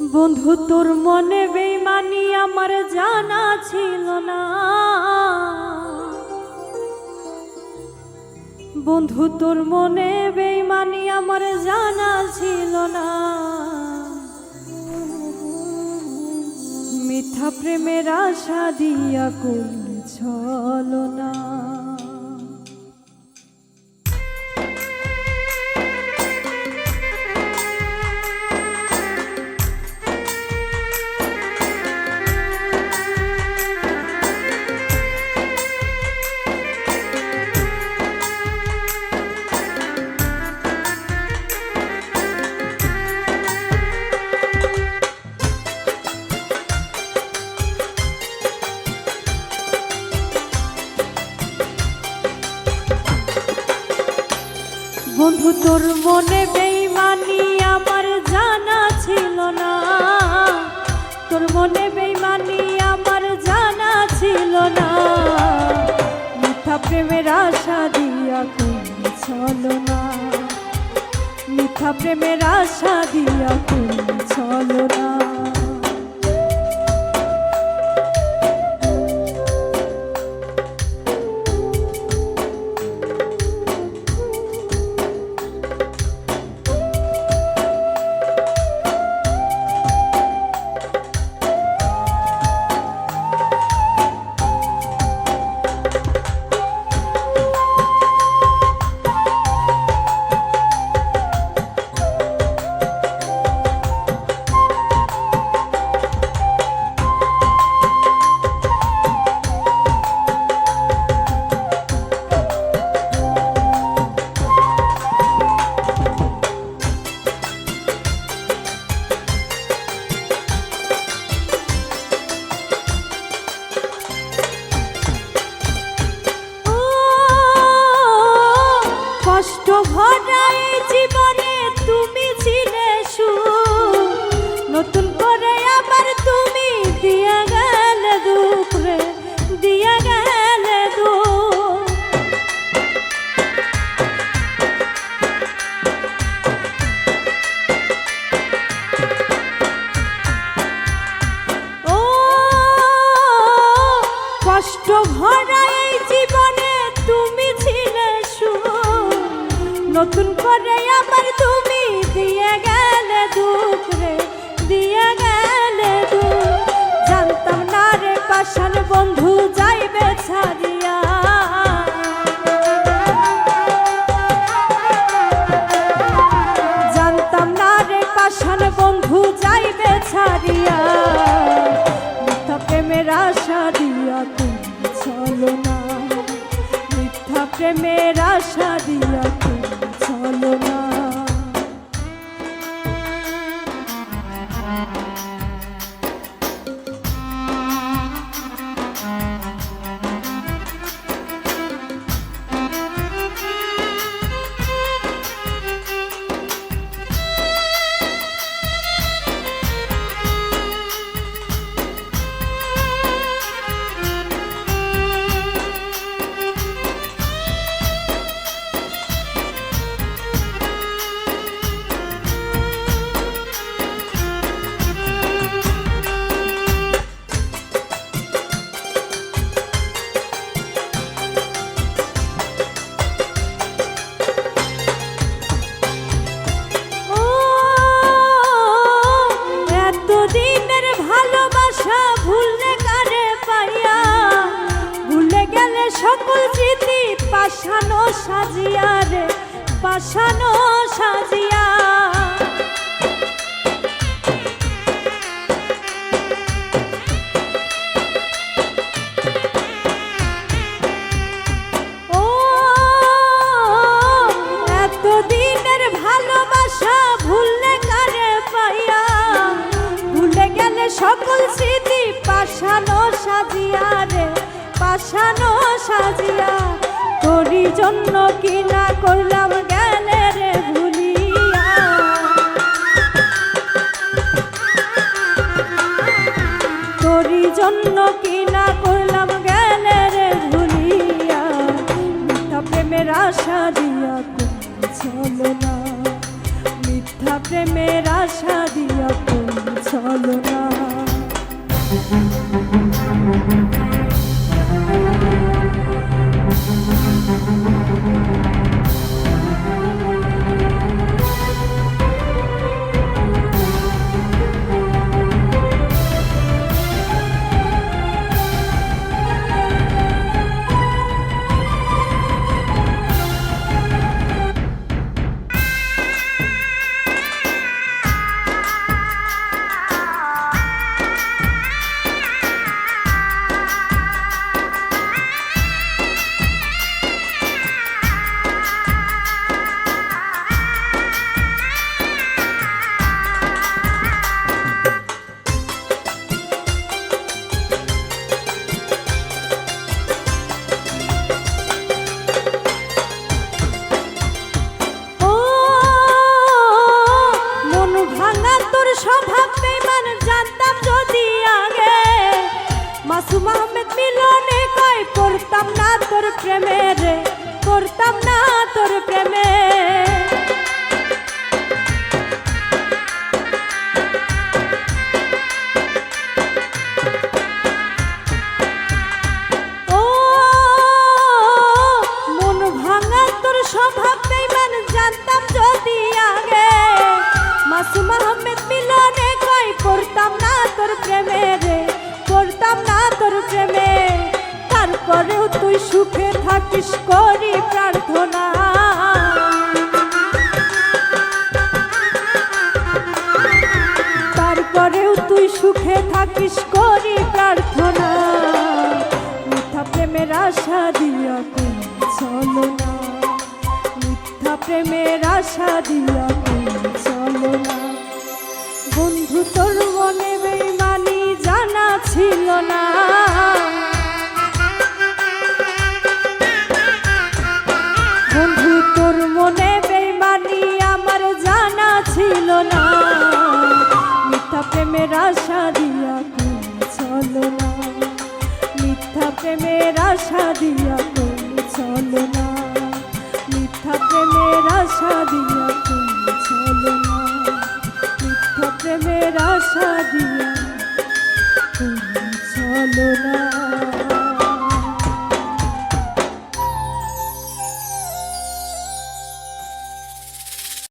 বন্ধু, তোর মনে বেইমানি আমার জানা ছিল না। বন্ধু, তোর মনে বেইমানি আমার জানা ছিল না। মিথ্যা প্রেমের আশা দিয়া কোন ছলো না। মনে বেইমানি আমার জানা ছিল না। তোর মনে বেইমানি আমার জানা ছিল না। মিথ্যা প্রেমের আশা দিয়া তুমি চলো না। মিথ্যা প্রেমের আশা দিয়া তুমি চলো না। কষ্ট ভরা নতুন করে আবার তুমি দিয়ে গেলে দুঃখ রে, দিয়ে গেলে দুঃখ জানতাম না রে পাশান বন্ধু যাইবে ছাড়িয়া। জানতাম না রে পাশান বন্ধু যাইবে ছাড়িয়া। মিথ্যা প্রেমের আশা দিয়া তুমি চলো না। মিথ্যা প্রেমের আশা দিয়া সাজিয়া রে পাশানো সাজিয়া। সকল স্মৃতি পাশানো সাজিয়া রে পাশানো সাজিয়া। তোরই জন্য কি না করলাম রে ভুলিয়া? তোরই জন্য কি না করলাম গেলে রে ভুলিয়া? মিথ্যা প্রেমের আশা দিয়া চলো না। মিথ্যা প্রেমের আশা দিয়া চলো না। সুখে থাকিস করি প্রার্থনা। তারপরেও তুই সুখে থাকিস করি প্রার্থনা। মিথ্যা প্রেমের আশা দিয়া কোন চলো মিথ্যা প্রেমের আশা দিয়া কোন চলো ছিল না। মিথ্যা প্রেমের আশা দিয়া তুমি চলো না। মিথ্যা প্রেমের আশা দিয়া তুমি চলো না। মিথ্যা প্রেমের আশা দিয়া তুমি চলো না। মিথ্যা প্রেমের আশা দিয়া তুমি চলো না।